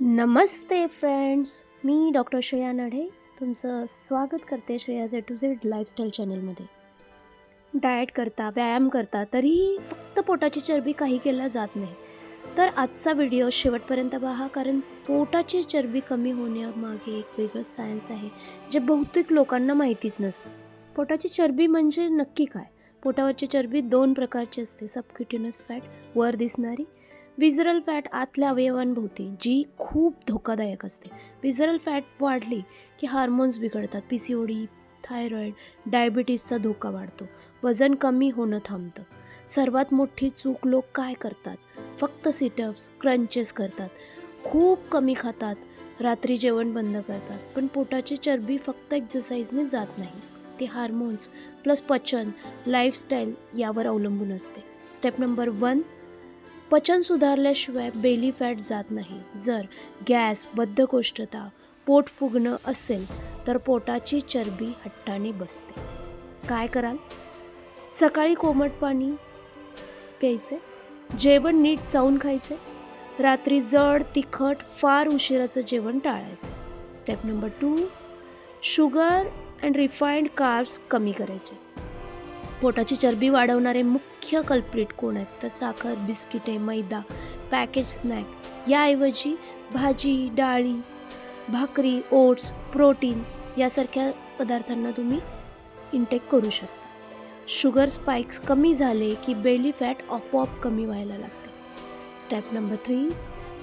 नमस्ते friends मी doctor Shreya Nadhe. तुमचं स्वागत करते Shreya Z to Z lifestyle चॅनलमध्ये. डाएट करता व्यायाम करता तरीही फक्त पोटाची चरबी काही केला जात नाही. तर आजचा व्हिडिओ शेवटपर्यंत पहा कारण पोटाची चरबी कमी होण्यामागे एक वेगळं सायन्स आहे जे बहुतेक लोकांना माहितीच नसतं. पोटाची चरबी म्हणजे नक्की काय? पोटावरची चरबी दोन प्रकारची असते सबक्युटिनस फॅट वर दिसणारी विजरल फॅट आतल्या अवयवांभोवती जी खूप धोकादायक असते. विजरल फॅट वाढली की हार्मोन्स बिघडतात. P C O D thyroid डायबिटीसचा धोका वाढतो. वजन कमी होणं थांबतं. सर्वात मोठी चूक लोक काय करतात? फक्त सिटअप्स क्रंचेस करतात. खूप कमी खातात. रात्री जेवण बंद करतात. पण पोटाची चरबी फक्त एक्झरसाईजने जात नाही. ते हार्मोन्स प्लस पचन लाईफस्टाईल यावर अवलंबून असते. स्टेप नंबर वन पचन सुधारल्याशिवाय बेली फॅट जात नाही. जर गॅस बद्धकोष्ठता पोट फुगणं असेल तर पोटाची चरबी हट्टाने बसते. काय कराल? सकाळी कोमट पाणी प्यायचे. जेवण नीट चावून खायचे. रात्री जड तिखट फार उशिराचं जेवण टाळायचं. Step number two sugar and refined carbs कमी करायचे. पोटाची चरबी वाढवणारे मुख्य कल्प्रिट कोण आहेत? तर साखर बिस्किटे मैदा पॅकेज स्नॅक याऐवजी भाजी डाळी भाकरी ओट्स प्रोटीन यासारख्या पदार्थांना तुम्ही इंटेक करू शकता. शुगर स्पाइक्स कमी झाले की बेली फॅट आपोआप कमी व्हायला लागते. स्टेप नंबर थ्री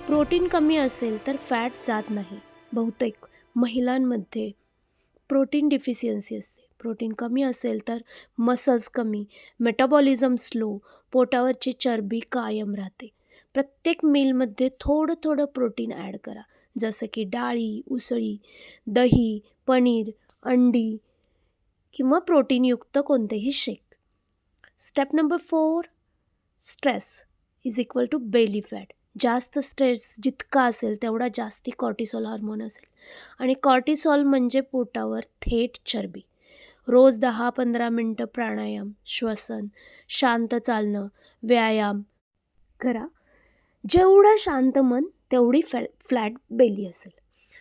प्रोटीन कमी असेल तर फॅट जात नाही. बहुतेक महिलांमध्ये प्रोटीन डिफिशियन्सी असते. प्रोटीन कमी असेल तर मसल्स कमी मेटाबॉलिझम स्लो पोटावरची चरबी कायम राहते. प्रत्येक मीलमध्ये थोडं थोडं प्रोटीन ॲड करा. जसं की डाळी उसळी दही पनीर अंडी किंवा प्रोटीनयुक्त कोणतेही shake step number four stress is equal to belly fat जास्त स्ट्रेस जितका असेल तेवढा जास्ती कॉर्टिसॉल हार्मोन असेल. आणि कॉर्टिसॉल म्हणजे पोटावर थेट चरबी. रोज दहा पंधरा मिनटं प्राणायाम श्वसन शांत चालणं व्यायाम करा. जेवढं शांत मन तेवढी फॅ फ्लॅट बेली असेल.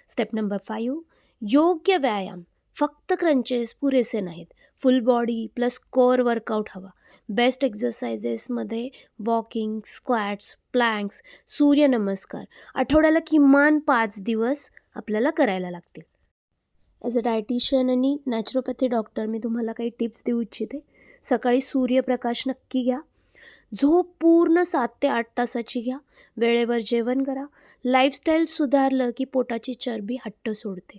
स्टेप नंबर फाईव्ह योग्य व्यायाम. फक्त क्रंचेस पुरेसे नाहीत. Full body plus core workout हवा. बेस्ट एक्झरसाइजेसमध्ये वॉकिंग स्क्वॅट्स प्लँक्स सूर्यनमस्कार. आठवड्याला किमान पाच दिवस आपल्याला करायला लागतील. ॲज अ डायटिशियन आणि नॅचरोपॅथी डॉक्टर मी तुम्हाला काही टिप्स देऊ इच्छिते. सकाळी सूर्यप्रकाश नक्की घ्या. झोप पूर्ण सात ते आठ तासाची घ्या. वेळेवर जेवण करा. लाईफस्टाईल सुधारलं की पोटाची चरबी हट्ट सोडते.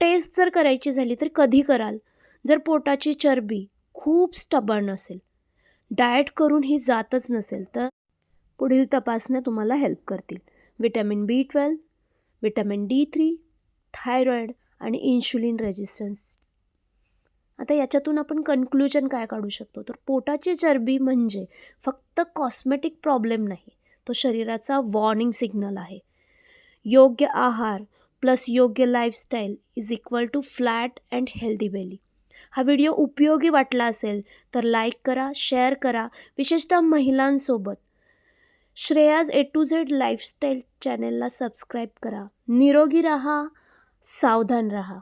टेस्ट जर करायची झाली तर कधी कराल? जर पोटाची चरबी खूप स्टबर्न असेल डाएट करून ही जातच नसेल तर पुढील तपासण्या तुम्हाला हेल्प करतील. Vitamin B twelve vitamin D three thyroid आणि इन्शुलिन रेजिस्टन्स आता याच्यातून आपण कन्क्लुजन काय काढू शकतो? तर पोटाची चरबी म्हणजे फक्त कॉस्मेटिक प्रॉब्लेम नाही तो शरीराचा वॉर्निंग सिग्नल आहे. योग्य आहार प्लस योग्य lifestyle is equal to flat and healthy belly हा व्हिडिओ उपयोगी वाटला असेल तर लाईक करा शेअर करा विशेषतः महिलांसोबत. Shreya's A to Z lifestyle चॅनेलला सबस्क्राईब करा. निरोगी राहा सावधान राहा।